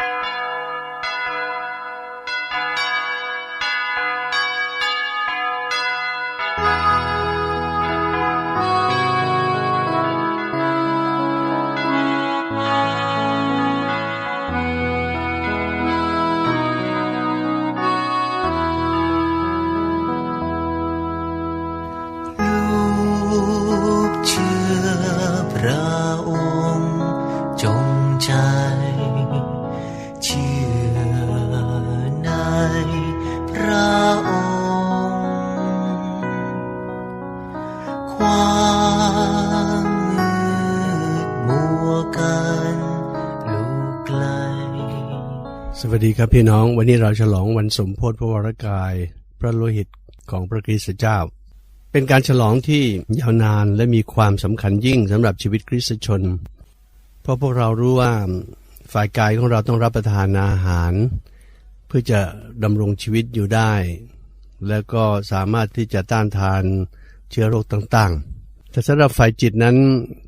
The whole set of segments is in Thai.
ลู วัสดีครับพี่น้อง วันนี้เราฉลองวันสมโพธิพระวรากาย พระโลหิตของพระคริสต์เจ้า เป็นการฉลองที่ยาวนานและมีความสำคัญยิ่งสำหรับชีวิตคริสตชน เพราะพวกเรารู้ว่าฝ่ายกายของเราต้องรับประทานอาหาร เพื่อจะดำรงชีวิตอยู่ได้ แล้วก็สามารถที่จะต้านทานเชื้อโรคต่างๆแต่สำหรับฝ่ายจิตนั้น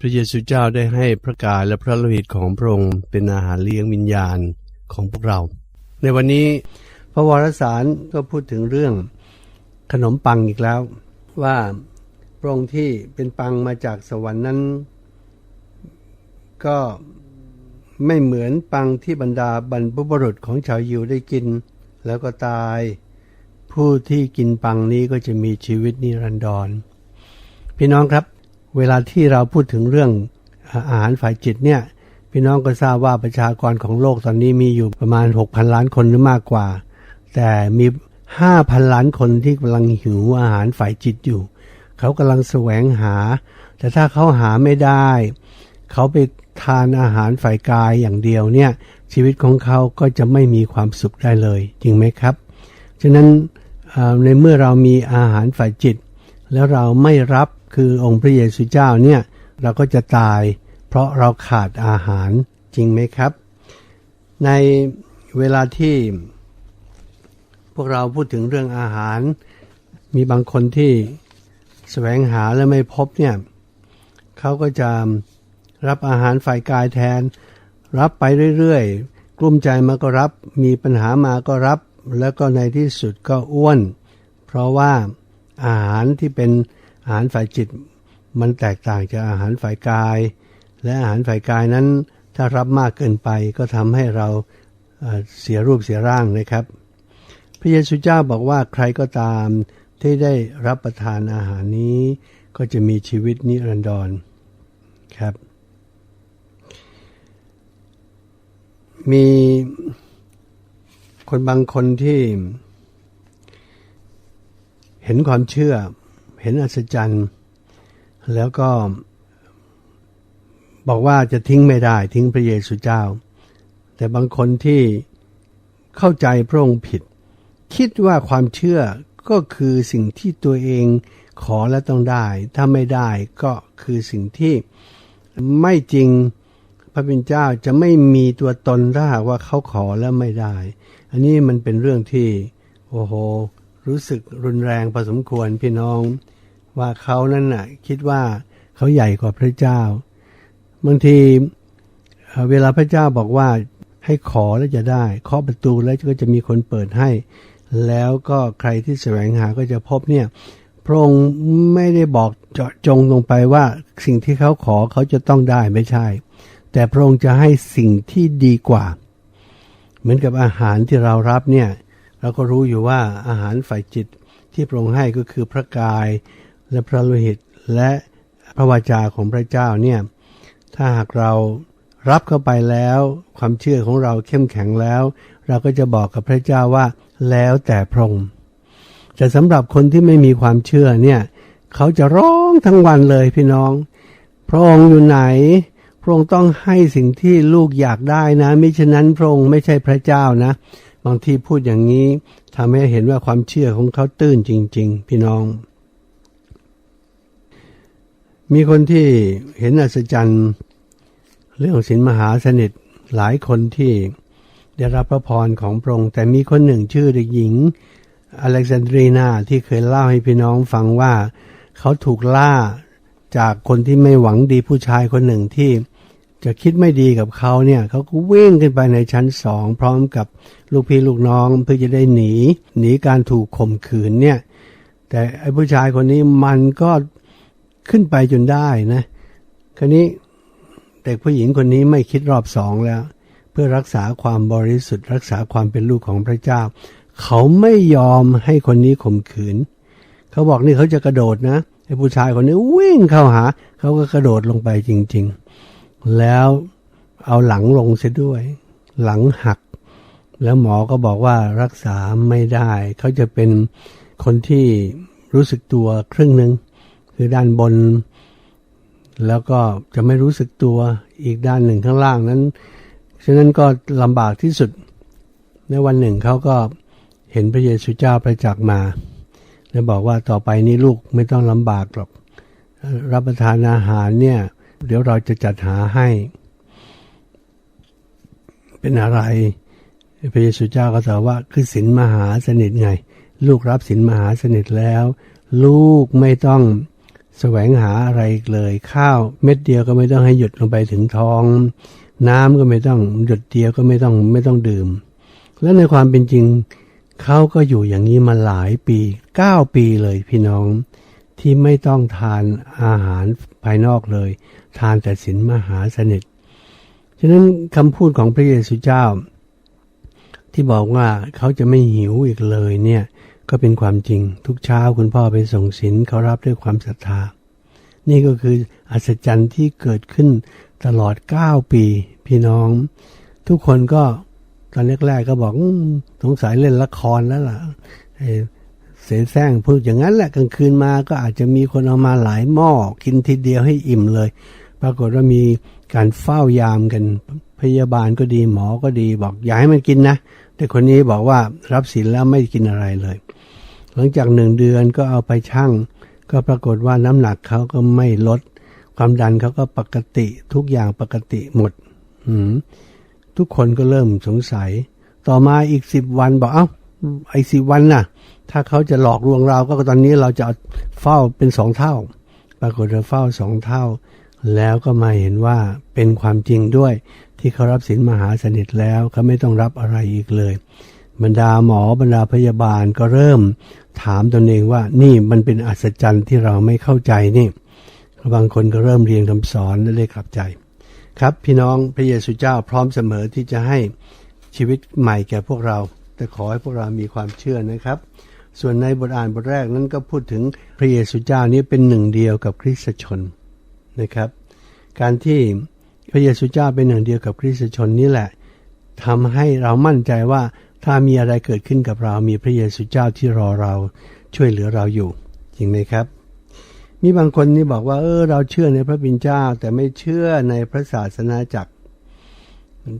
พระเยซูเจ้าได้ให้พระกายและพระโลหิตของพระองค์เป็นอาหารเลี้ยงวิญญาณ ของพวกเรา ในวันนี้พระวรสารก็พูดถึงเรื่องขนมปังอีกแล้ว ว่าพระองค์ที่เป็นปังมาจากสวรรค์นั้น ก็ไม่เหมือนปังที่บรรดาบรรพบุรุษของชาวยิวได้กิน แล้วก็ตาย ผู้ที่กินปังนี้ก็จะมีชีวิตนิรันดร พี่น้องครับ เวลาที่เราพูดถึงเรื่องอาหารฝ่ายจิตเนี่ย พี่น้องก็ทราบว่าประชากรของโลกตอนนี้มีอยู่ประมาณ 6,000 ล้านคนหรือมากกว่า แต่มี 5,000 ล้านคนที่กำลังหิวอาหารฝ่ายจิตอยู่ เขากำลังแสวงหา แต่ถ้าเขาหาไม่ได้ เขาไปทานอาหารฝ่ายกายอย่างเดียวเนี่ยชีวิตของเขาก็จะไม่มีความสุขได้เลย จริงไหมครับ ฉะนั้นในเมื่อเรามีอาหารฝ่ายจิต แล้วเราไม่รับคือองค์พระเยซูเจ้าเนี่ยเราก็จะตาย ราะเราขาดอาหารจริงไหมครับ ในเวลาที่ พวกเราพูดถึงเรื่องอาหาร มีบางคนที่แสวงหาและไม่พบเนี่ยเขาก็จะรับอาหารฝ่ายกายแทน รับไปเรื่อยๆ กลุ้มใจมาก็รับ มีปัญหามาก็รับ แล้วก็ในที่สุดก็อ้วน เพราะว่าอาหารที่เป็นอาหารฝ่ายจิต มันแตกต่างจากอาหารฝ่ายกาย และอาหารฝ่ายกายนั้นถ้ารับมากเกินไปก็ทำให้เราเสียรูปเสียร่างนะครับ พระเยซูเจ้าบอกว่าใครก็ตามที่ได้รับประทานอาหารนี้ก็จะมีชีวิตนิรันดรครับ มีคนบางคนที่ เห็นความเชื่อ เห็นอัศจรรย์ แล้วก็ บอกว่าจะทิ้งไม่ได้ทิ้งพระเยซูเจ้า แต่บางคนที่เข้าใจพระองค์ผิด คิดว่าความเชื่อก็คือสิ่งที่ตัวเองขอและต้องได้ ถ้าไม่ได้ก็คือสิ่งที่ไม่จริงพระเป็นเจ้าจะไม่มีตัวตนถ้าหากว่าเขาขอแล้วไม่ได้ อันนี้มันเป็นเรื่องที่โอ้โห รู้สึกรุนแรงพอสมควรพี่น้อง ว่าเขานั้นน่ะคิดว่าเขาใหญ่กว่าพระเจ้า บางทีเวลาพระเจ้าบอกว่าให้ขอแล้วจะได้เคาะประตูแล้วก็จะมีคนเปิดให้ แล้วก็ใครที่แสวงหาก็จะพบเนี่ยพระองค์ไม่ได้บอกเจาะจงลงไปว่าสิ่งที่เขาขอเขาจะต้องได้ไม่ใช่ แต่พระองค์จะให้สิ่งที่ดีกว่า เหมือนกับอาหารที่เรารับเนี่ยเราก็รู้อยู่ว่าอาหารฝ่ายจิตที่พระองค์ให้ก็คือพระกายและพระโลหิตและพระวาจาของพระเจ้าเนี่ย ถ้าหากเรารับเข้าไปแล้ว ความเชื่อของเราเข้มแข็งแล้ว เราก็จะบอกกับพระเจ้าว่า แล้วแต่พระองค์แต่สำหรับคนที่ไม่มีความเชื่อเนี่ยเขาจะร้องทั้งวันเลยพี่น้อง พระองค์อยู่ไหน พระองค์ต้องให้สิ่งที่ลูกอยากได้นะมิฉะนั้นพระองค์ไม่ใช่พระเจ้านะ บางทีพูดอย่างนี้ทำให้เห็นว่าความเชื่อของเขาตื้นจริง ๆ พี่น้อง มีคนที่เห็นอัศจรรย์ เรื่องศีลมหาสนิทหลายคนที่ได้รับพระพรของพระองค์แต่มีคนหนึ่งชื่อเด็กหญิงอเล็กซานดรีนาที่เคยเล่าให้พี่น้องฟังว่า เขาถูกล่าจากคนที่ไม่หวังดีผู้ชายคนหนึ่งที่จะคิดไม่ดีกับเขาเนี่ยเขาก็วิ่งขึ้นไปในชั้นสองพร้อมกับลูกพี่ลูกน้องเพื่อจะได้หนี หนีการถูกข่มขืนเนี่ยแต่ไอ้ผู้ชายคนนี้มันก็ ขึ้นไปจนได้นะ คราวนี้เด็กผู้หญิงคนนี้ไม่คิดรอบสองแล้ว เพื่อรักษาความบริสุทธิ์รักษาความเป็นลูกของพระเจ้า เขาไม่ยอมให้คนนี้ข่มขืน เขาบอกนี่เขาจะกระโดดนะไอ้ผู้ชายคนนี้วิ่งเข้าหา เขาก็กระโดดลงไปจริง ๆ แล้วเอาหลังลงเสียด้วย หลังหัก แล้วหมอก็บอกว่ารักษาไม่ได้ เขาจะเป็นคนที่รู้สึกตัวครึ่งหนึ่ง คือด้านบน แล้วก็จะไม่รู้สึกตัวอีกด้านหนึ่งข้างล่างนั้น ฉะนั้นก็ลำบากที่สุด ในวันหนึ่งเขาก็เห็นพระเยซูเจ้าประจักษ์มา แล้วบอกว่าต่อไปนี้ลูกไม่ต้องลำบากหรอก รับประทานอาหารเนี่ย เดี๋ยวเราจะจัดหาให้ เป็นอะไร พระเยซูเจ้าก็ตอบว่าคือศีลมหาสนิทไง ลูกรับศีลมหาสนิทแล้ว ลูกไม่ต้อง แสวงหาอะไรอีกเลย ข้าวเม็ดเดียวก็ไม่ต้องให้หยุดลงไปถึงท้อง น้ำก็ไม่ต้องหยดเดียวก็ไม่ต้องไม่ต้องดื่ม และในความเป็นจริงเขาก็อยู่อย่างนี้มาหลายปีเก้าปีเลยพี่น้องที่ไม่ต้องทานอาหารภายนอกเลย ทานแต่ศีลมหาสนิทฉะนั้นคำพูดของพระเยซูเจ้า ที่บอกว่าเขาจะไม่หิวอีกเลยเนี่ย ก็เป็นความจริงทุกเช้าคุณพ่อไปส่งศีลเขารับด้วยความศรัทธา นี่ก็คืออัศจรรย์ที่เกิดขึ้นตลอด 9 ปีพี่น้อง ทุกคนก็ตอนแรกๆก็บอกสงสัยเล่นละครแล้วล่ะเอ่อเสแสร้งพูดอย่างนั้นแหละกลางคืนมาก็อาจจะมีคนเอามาหลายหม้อกินทีเดียวให้อิ่มเลย ปรากฏว่ามีการเฝ้ายามกันพยาบาลก็ดีหมอก็ดี บอกอย่าให้มันกินนะ แต่คนนี้บอกว่ารับศีลแล้วไม่กินอะไรเลย หลังจากหนึ่งเดือนก็เอาไปชั่ง ก็ปรากฏว่าน้ำหนักเขาก็ไม่ลด ความดันเขาก็ปกติทุกอย่างปกติหมดอืมทุกคนก็เริ่มสงสัย ต่อมาอีกสิบวันบอกเอ้าไอ้สิบวันน่ะ ถ้าเขาจะหลอกลวงเราก็ตอนนี้เราจะเอาเฝ้าเป็นสองเท่า ปรากฏว่าเฝ้าสองเท่า แล้วก็มาเห็นว่าเป็นความจริงด้วย ที่เขารับศีลมหาสนิทแล้วเขาไม่ต้องรับอะไรอีกเลย บรรดาหมอบรรดาพยาบาลก็เริ่มถามตนเองว่านี่มันเป็นอัศจรรย์ที่เราไม่เข้าใจนี่บางคนก็เริ่มเรียนคำสอนและเลยกลับใจ ครับพี่น้องพระเยซูเจ้าพร้อมเสมอที่จะให้ชีวิตใหม่แก่พวกเรา แต่ขอให้พวกเรามีความเชื่อนะครับ ส่วนในบทอ่านบทแรกนั้นก็พูดถึงพระเยซูเจ้านี้เป็นหนึ่งเดียวกับคริสตชนนะครับ การที่พระเยซูเจ้าเป็นหนึ่งเดียวกับคริสตชนนี่แหละทำให้เรามั่นใจว่า ถ้ามีอะไรเกิดขึ้นกับเรามีพระเยซูเจ้าที่รอเราช่วยเหลือเราอยู่จริงไหมครับ มีบางคนนี่บอกว่าเออเราเชื่อในพระบิดาเจ้า แต่ไม่เชื่อในพระศาสนาจักร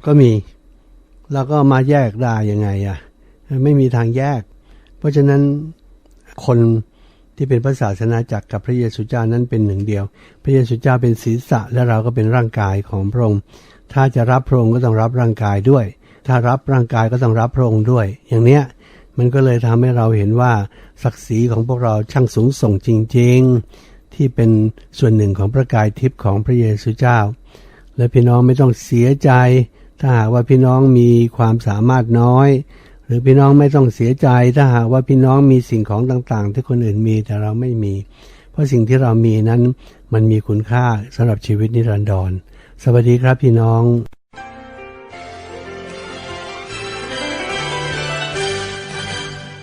ก็มีเราก็มาแยกได้ยังไงอะไม่มีทางแยก เพราะฉะนั้นคนที่เป็นพระศาสนาจักรกับพระเยซูเจ้านั้นเป็นหนึ่งเดียว พระเยซูเจ้าเป็นศีรษะและเราก็เป็นร่างกายของพระองค์ถ้าจะรับพระองค์ก็ต้องรับร่างกายด้วย ถ้ารับร่างกายก็ต้องรับพระองค์ด้วย อย่างเนี้ยมันก็เลยทำให้เราเห็นว่าศักดิ์ศรีของพวกเราช่างสูงส่งจริง ๆ ที่เป็นส่วนหนึ่งของพระกายทิพย์ของพระเยซูเจ้า และพี่น้องไม่ต้องเสียใจ ถ้าหากว่าพี่น้องมีความสามารถน้อย หรือพี่น้องไม่ต้องเสียใจ ถ้าหากว่าพี่น้องมีสิ่งของต่างๆ ที่คนอื่นมีแต่เราไม่มี เพราะสิ่งที่เรามีนั้นมันมีคุณค่าสำหรับชีวิตนิรันดรสวัสดีครับพี่น้อง